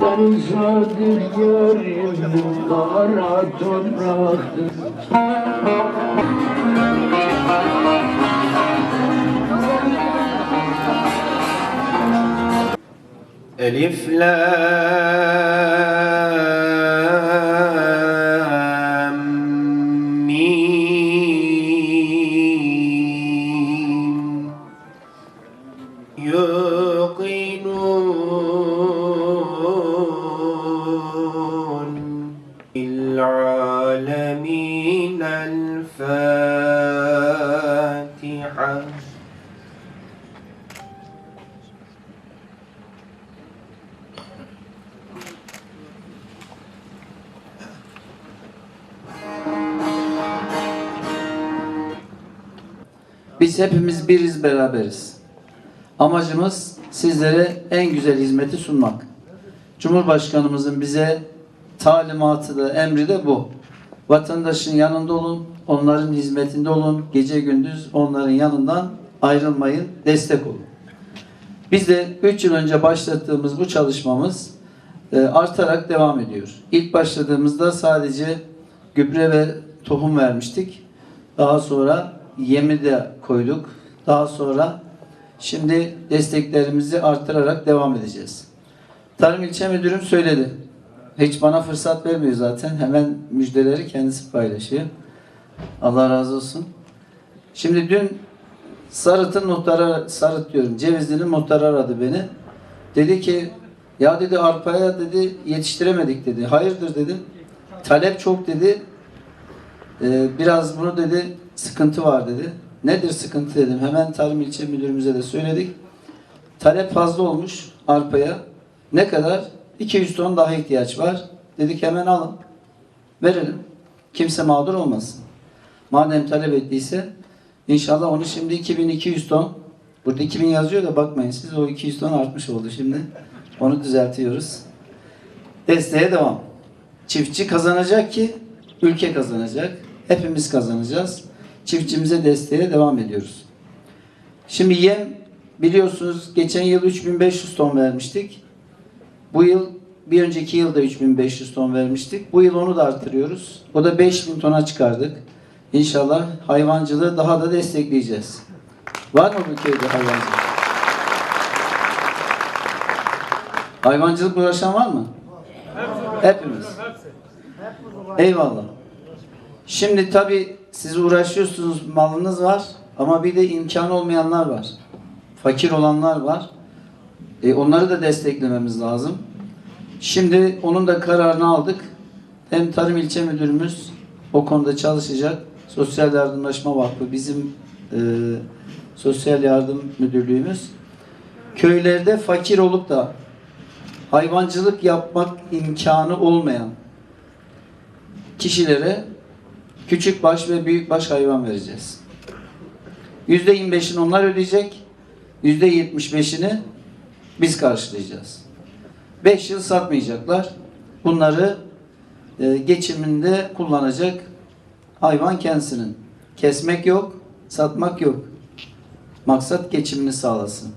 Darısadır yarim kara topraktır Elif Lam العالمين الفاتحة Biz hepimiz biriz, beraberiz. Amacımız sizlere en güzel hizmeti sunmak. Cumhurbaşkanımızın bize talimatı da, emri de bu. Vatandaşın yanında olun, onların hizmetinde olun, gece gündüz onların yanından ayrılmayın, destek olun. Biz de 3 yıl önce başlattığımız bu çalışmamız e, artarak devam ediyor. İlk başladığımızda sadece gübre ve tohum vermiştik. Daha sonra yemi de koyduk. Daha sonra şimdi desteklerimizi artırarak devam edeceğiz. Tarım İlçe Müdürüm söyledi. Hiç bana fırsat vermiyor zaten. Hemen müjdeleri kendisi paylaşıyor. Allah razı olsun. Şimdi dün Sarıt'ın muhtarı, Sarıt diyorum, Cevizli'nin muhtarı aradı beni. Dedi ki, ya dedi arpaya dedi yetiştiremedik dedi. Hayırdır dedim. Talep çok dedi. Ee, biraz bunu dedi sıkıntı var dedi. Nedir sıkıntı dedim. Hemen Tarım İlçe Müdürümüze de söyledik. Talep fazla olmuş arpaya. Ne kadar? 200 ton daha ihtiyaç var. Dedik hemen alın. Verelim. Kimse mağdur olmasın. Madem talep ettiyse inşallah onu şimdi 2200 ton burada 2000 yazıyor da bakmayın siz o 200 ton artmış oldu şimdi. Onu düzeltiyoruz. Desteğe devam. Çiftçi kazanacak ki ülke kazanacak. Hepimiz kazanacağız. Çiftçimize desteğe devam ediyoruz. Şimdi yem biliyorsunuz geçen yıl 3500 ton vermiştik. Bu yıl bir önceki yılda 3500 ton vermiştik. Bu yıl onu da artırıyoruz. O da 5000 tona çıkardık. İnşallah hayvancılığı daha da destekleyeceğiz. Var mı bu köyde hayvancılık? Hayvancılık uğraşan var mı? Hepimiz. Eyvallah. Şimdi tabi siz uğraşıyorsunuz, malınız var ama bir de imkan olmayanlar var. Fakir olanlar var. E, onları da desteklememiz lazım. Şimdi onun da kararını aldık. Hem Tarım İlçe Müdürümüz o konuda çalışacak. Sosyal Yardımlaşma Vakfı bizim e, Sosyal Yardım Müdürlüğümüz. Köylerde fakir olup da hayvancılık yapmak imkanı olmayan kişilere küçük baş ve büyük baş hayvan vereceğiz. Yüzde 25'ini onlar ödeyecek. Yüzde 75'ini biz karşılayacağız. 5 yıl satmayacaklar. Bunları e, geçiminde kullanacak hayvan kendisinin. Kesmek yok, satmak yok. Maksat geçimini sağlasın.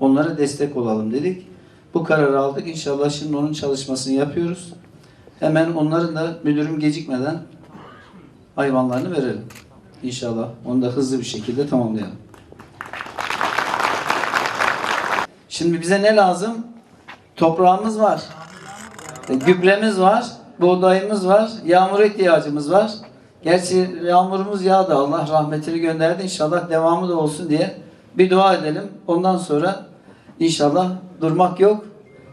Onlara destek olalım dedik. Bu kararı aldık. İnşallah şimdi onun çalışmasını yapıyoruz. Hemen onların da müdürüm gecikmeden hayvanlarını verelim. İnşallah. Onu da hızlı bir şekilde tamamlayalım. Şimdi bize ne lazım? Toprağımız var. Gübremiz var. Buğdayımız var. Yağmur ihtiyacımız var. Gerçi yağmurumuz yağdı. Allah rahmetini gönderdi. İnşallah devamı da olsun diye bir dua edelim. Ondan sonra inşallah durmak yok.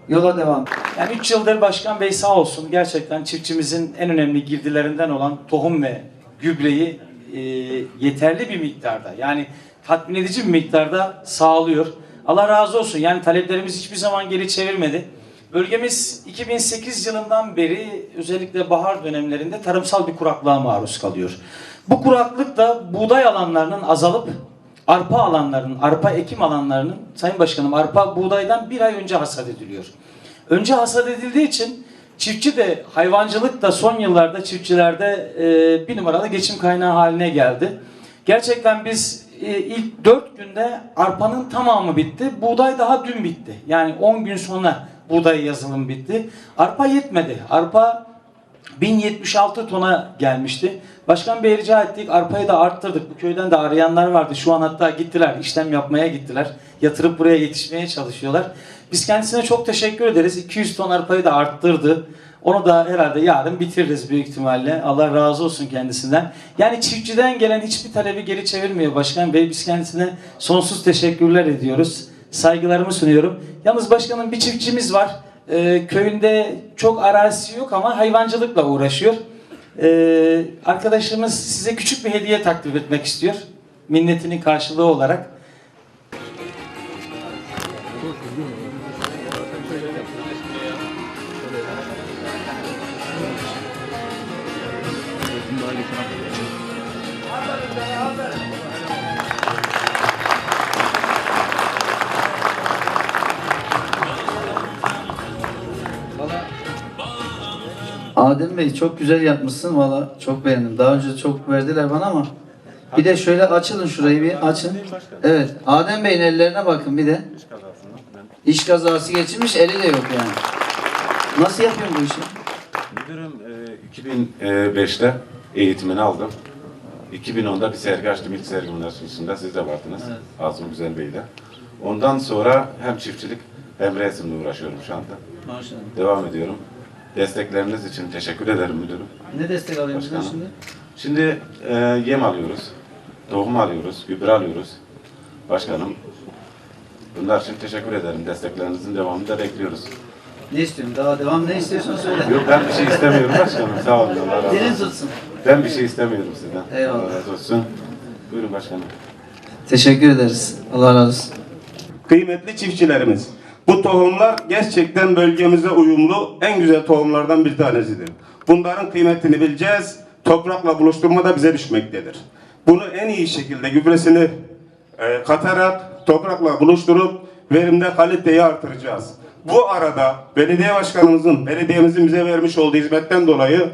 Yola devam. Yani 3 yıldır Başkan Bey sağ olsun gerçekten çiftçimizin en önemli girdilerinden olan tohum ve gübreyi e, yeterli bir miktarda yani tatmin edici bir miktarda sağlıyor. Allah razı olsun yani taleplerimiz hiçbir zaman geri çevirmedi. Bölgemiz 2008 yılından beri özellikle bahar dönemlerinde tarımsal bir kuraklığa maruz kalıyor. Bu kuraklık da buğday alanlarının azalıp arpa alanlarının, arpa ekim alanlarının, Sayın Başkanım arpa buğdaydan bir ay önce hasat ediliyor. Önce hasat edildiği için çiftçi de hayvancılık da son yıllarda çiftçilerde e, bir numaralı geçim kaynağı haline geldi. Gerçekten biz ilk 4 günde arpanın tamamı bitti. Buğday daha dün bitti. Yani 10 gün sonra buğday yazılım bitti. Arpa yetmedi. Arpa 1076 tona gelmişti. Başkan Bey'e rica ettik. Arpayı da arttırdık. Bu köyden de arayanlar vardı. Şu an hatta gittiler. işlem yapmaya gittiler. Yatırıp buraya yetişmeye çalışıyorlar. Biz kendisine çok teşekkür ederiz. 200 ton arpayı da arttırdı. Onu da herhalde yarın bitiririz büyük ihtimalle. Allah razı olsun kendisinden. Yani çiftçiden gelen hiçbir talebi geri çevirmiyor Başkan Bey. Biz kendisine sonsuz teşekkürler ediyoruz. Saygılarımı sunuyorum. Yalnız başkanım bir çiftçimiz var. Ee, köyünde çok arazisi yok ama hayvancılıkla uğraşıyor. Ee, arkadaşımız size küçük bir hediye takdim etmek istiyor. Minnetinin karşılığı olarak. Adem Bey çok güzel yapmışsın valla çok beğendim. Daha önce çok verdiler bana ama bir de şöyle açılın şurayı bir açın. Evet Adem Bey'in ellerine bakın bir de. İş kazası geçirmiş eli de yok yani. Nasıl yapıyorsun bu işi? Müdürüm e, 2005'te eğitimini aldım. 2010'da bir sergi açtım ilk sergimin açılışında. Siz de vardınız. Evet. Azım Güzel Bey'de. Ondan sonra hem çiftçilik hem resimle uğraşıyorum şu anda. Maşallah. Devam ediyorum. Destekleriniz için teşekkür ederim müdürüm. Ne destek alıyorsun sen Başkanım. şimdi? Şimdi e, yem alıyoruz, tohum alıyoruz, gübre alıyoruz. Başkanım, bunlar için teşekkür ederim. Desteklerinizin devamını da bekliyoruz. Ne istiyorsun? Daha devam ne istiyorsun söyle. Yok ben bir şey istemiyorum başkanım. Sağ olun. Allah razı Dilin olsun. tutsun. Ben bir şey istemiyorum sizden. Eyvallah. Allah razı olsun. Buyurun başkanım. Teşekkür ederiz. Allah razı olsun. Kıymetli çiftçilerimiz, bu tohumlar gerçekten bölgemize uyumlu en güzel tohumlardan bir tanesidir. Bunların kıymetini bileceğiz, toprakla buluşturma da bize düşmektedir. Bunu en iyi şekilde gübresini e, katarak toprakla buluşturup verimde kaliteyi artıracağız. Bu arada belediye başkanımızın, belediyemizin bize vermiş olduğu hizmetten dolayı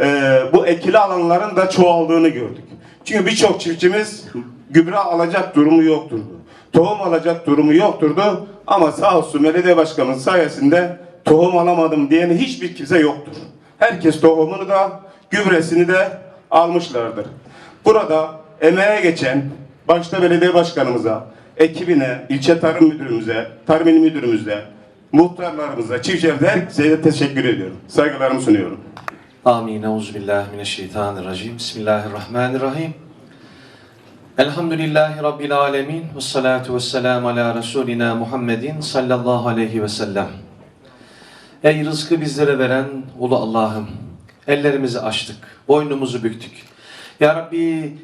e, bu ekili alanların da çoğaldığını gördük. Çünkü birçok çiftçimiz gübre alacak durumu yokturdu. Tohum alacak durumu yokturdu ama sağ olsun belediye başkanımız sayesinde tohum alamadım diyen hiçbir kimse yoktur. Herkes tohumunu da gübresini de almışlardır. Burada emeğe geçen başta belediye başkanımıza, ekibine, ilçe tarım müdürümüze, tarım il müdürümüze, muhtarlarımıza, çiftçilerimize herkese de teşekkür ediyorum. Saygılarımı sunuyorum. Amin. Euzubillahimineşşeytanirracim. Bismillahirrahmanirrahim. Elhamdülillahi Rabbil alemin. Ve salatu ve selamu ala Resulina Muhammedin sallallahu aleyhi ve sellem. Ey rızkı bizlere veren ulu Allah'ım. Ellerimizi açtık, boynumuzu büktük. Ya Rabbi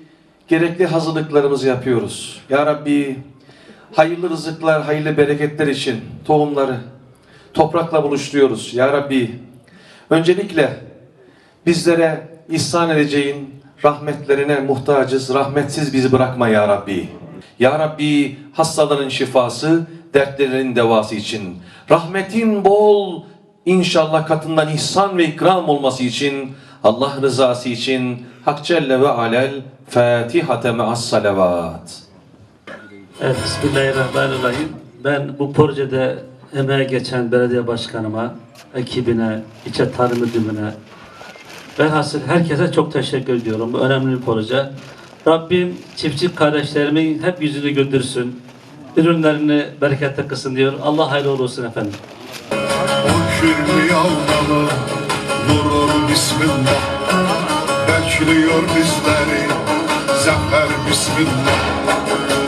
gerekli hazırlıklarımızı yapıyoruz. Ya Rabbi hayırlı rızıklar, hayırlı bereketler için tohumları toprakla buluşturuyoruz. Ya Rabbi öncelikle bizlere ihsan edeceğin rahmetlerine muhtacız. Rahmetsiz bizi bırakma ya Rabbi. Ya Rabbi hastaların şifası, dertlerin devası için. Rahmetin bol inşallah katından ihsan ve ikram olması için Allah rızası için Hak Celle ve Alel Fatihate me'as salavat. Evet, Bismillahirrahmanirrahim. Ben bu projede emeğe geçen belediye başkanıma, ekibine, ilçe tarım müdürüne, velhasıl herkese çok teşekkür ediyorum. Bu önemli bir proje. Rabbim çiftçi kardeşlerimin hep yüzünü güldürsün. Ürünlerini bereketle kılsın diyor. Allah hayırlı olsun efendim. Kirli yavralı vurur bismillah Bekliyor bizleri zafer bismillah